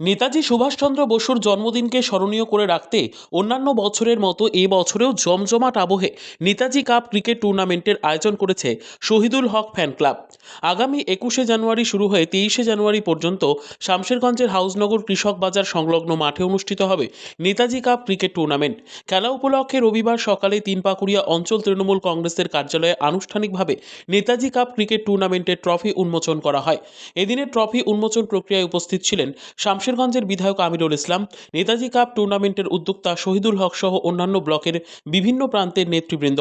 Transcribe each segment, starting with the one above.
নেতাজি সুভাষচন্দ্র বসুর জন্মদিনকে স্মরণীয় করে রাখতে অন্যান্য বছরের মতো এ বছরেও জমজমাট আবহে নেতাজি কাপ ক্রিকেট টুর্নামেন্টের আয়োজন করেছে শহীদুল হক ফ্যান ক্লাব। আগামী একুশে জানুয়ারি শুরু হয়ে তেইশে জানুয়ারি পর্যন্ত শামশেরগঞ্জের হাউসনগর কৃষক বাজার সংলগ্ন মাঠে অনুষ্ঠিত হবে নেতাজি কাপ ক্রিকেট টুর্নামেন্ট। খেলা উপলক্ষে রবিবার সকালে তিনপাকুড়িয়া অঞ্চল তৃণমূল কংগ্রেসের কার্যালয়ে আনুষ্ঠানিকভাবে নেতাজি কাপ ক্রিকেট টুর্নামেন্টের ট্রফি উন্মোচন করা হয়। এদিনের ট্রফি উন্মোচন প্রক্রিয়ায় উপস্থিত ছিলেন শামশেরগঞ্জের বিধায়ক আমিরুল ইসলাম, নেতাজি কাপ টুর্নামেন্টের উদ্যোক্তা শহীদুল হক সহ অন্যান্য ব্লকের বিভিন্ন প্রান্তের নেতৃবৃন্দ।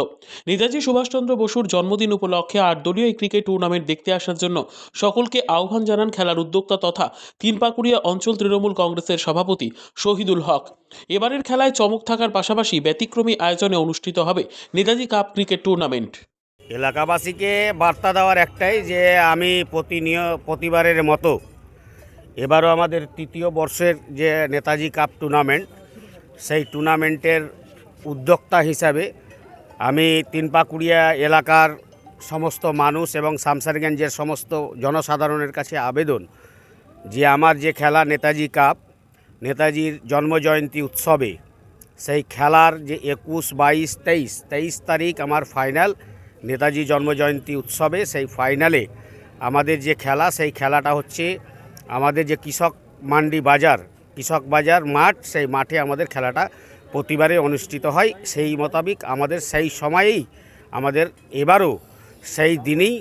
নেতাজি সুভাষচন্দ্র বসুর জন্মদিন উপলক্ষে আট দলীয় এই ক্রিকেট টুর্নামেন্ট দেখতে আসার জন্য সকলকে আহ্বান জানান খেলার উদ্যোক্তা তথা তিনপাকুড়িয়া অঞ্চল তৃণমূল কংগ্রেসের সভাপতি শহীদুল হক। এবারের খেলায় চমক থাকার পাশাপাশি ব্যতিক্রমী আয়োজনে অনুষ্ঠিত হবে নেতাজি কাপ ক্রিকেট টুর্নামেন্ট। এলাকাবাসীকে বার্তা দেওয়ার একটাই যে আমি প্রতিনিয়, প্রতিবারের মতো এবারও আমাদের তৃতীয় বর্ষের যে নেতাজি কাপ টুর্নামেন্ট সেই টুর্নামেন্টের উদ্যোক্তা হিসাবে আমি তিনপাকুড়িয়া এলাকার সমস্ত মানুষ এবং শামসারগঞ্জের সমস্ত জনসাধারণের কাছে আবেদন যে আমার যে খেলা নেতাজি কাপ, নেতাজির জন্মজয়ন্তী উৎসবে, সেই খেলার যে একুশ, বাইশ, তেইশ তেইশ তারিখ আমার ফাইনাল নেতাজি জন্মজয়ন্তী উৎসবে, সেই ফাইনালে আমাদের যে খেলা, সেই খেলাটা হচ্ছে আমাদের যে কৃষক মান্ডি বাজার কৃষক বাজার মাঠ সেই মাঠে আমাদের খেলাটা প্রতিবারে অনুষ্ঠিত হয়। সেই মোতাবিক আমাদের সেই সময়েই আমাদের এবারও সেই দিনেই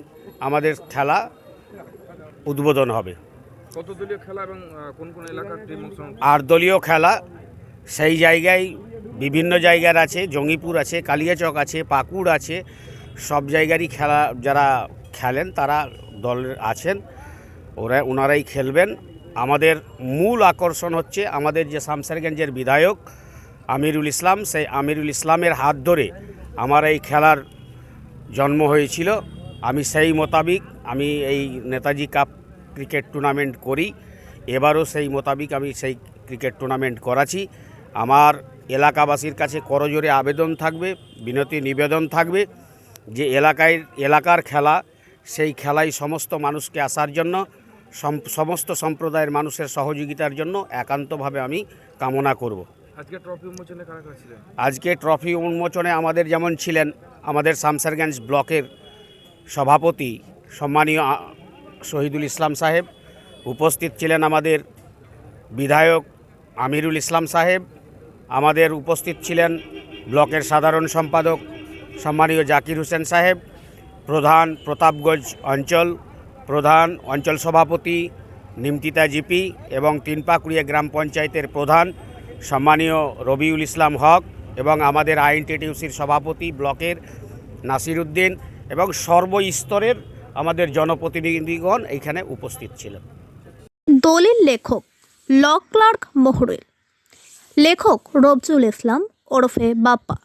আমাদের খেলা উদ্বোধন হবে। আর দলীয় খেলা সেই জায়গায় বিভিন্ন জায়গার আছে জঙ্গিপুর আছে কালিয়াচক আছে পাকুড় আছে সব জায়গারই খেলা যারা খেলেন তারা দলের আছেন। ওরা, ওনারাই খেলবেন। আমাদের মূল আকর্ষণ হচ্ছে আমাদের যে শামসারগঞ্জের বিধায়ক আমিরুল ইসলাম, সেই আমিরুল ইসলামের হাত ধরে আমার এই খেলার জন্ম হয়েছিল। আমি সেই মোতাবিক আমি এই নেতাজি কাপ ক্রিকেট টুর্নামেন্ট করি। এবারও সেই মোতাবিক আমি সেই ক্রিকেট টুর্নামেন্ট করাছি আমার এলাকাবাসীর কাছে করজোরে আবেদন থাকবে, বিনতি নিবেদন থাকবে যে এলাকায়, এলাকার খেলা, সেই খেলায় সমস্ত মানুষকে আসার জন্য সমস্ত সম্প্রদায়ের মানুষের সহযোগিতার জন্য একান্তভাবে আমি কামনা করব। আজকে ট্রফি উন্মোচনে আমাদের যেমন ছিলেন আমাদের শামসারগঞ্জ ব্লকের সভাপতি সম্মানীয় শহীদুল ইসলাম সাহেব উপস্থিত ছিলেন আমাদের বিধায়ক আমিরুল ইসলাম সাহেব আমাদের উপস্থিত ছিলেন ব্লকের সাধারণ সম্পাদক সম্মানীয় জাকির হোসেন সাহেব প্রধান প্রতাপগঞ্জ অঞ্চল প্রধান অঞ্চল সভাপতি নিমতিতা জিপি এবং তিনপাকুড়িয়া গ্রাম পঞ্চায়েতের প্রধান সম্মানীয় রবিউল ইসলাম হক এবং আমাদের আইএনটিটিউসির সভাপতি ব্লকের নাসির উদ্দিন এবং সর্বস্তরের আমাদের জনপ্রতিনিধিগণ এইখানে উপস্থিত ছিলেন। দলিল লেখক ল ক্লার্ক মহরুল লেখক রবজুল ইসলাম ওরফে বাপ্পা,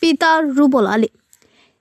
পিতা রুবল আলী।